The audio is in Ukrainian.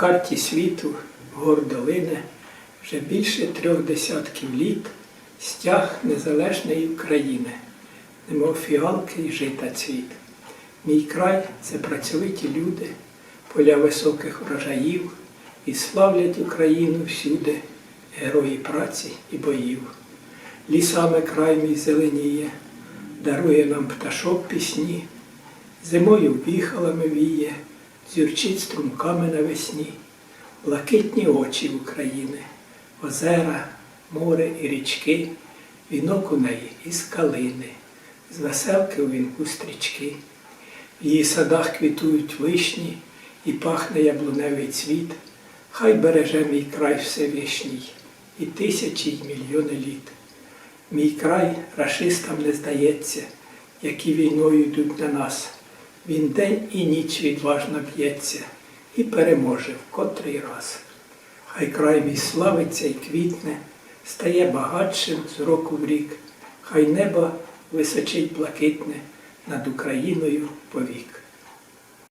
карті світу гордо лине вже більше трьох десятків літ стяг незалежної України, немов фіалки й жита цвіт. Мій край це працьовиті люди, поля високих врожаїв, і славлять Україну всюди, герої праці і боїв. Лісами край мій зеленіє, дарує нам пташок пісні, зимою віхалами віє, зюрчить струмками навесні, блакитні очі України, озера, море і річки, вінок у неї із калини, з веселки у вінку стрічки. В її садах квітують вишні і пахне яблуневий цвіт, хай береже мій край Всевишній і тисячі й мільйони літ. Мій край рашистам не здається, які війною йдуть на нас. Він день і ніч відважно б'ється і переможе в котрий раз. Хай край мій славиться і квітне, стає багатшим з року в рік, хай небо височить блакитне над Україною повік.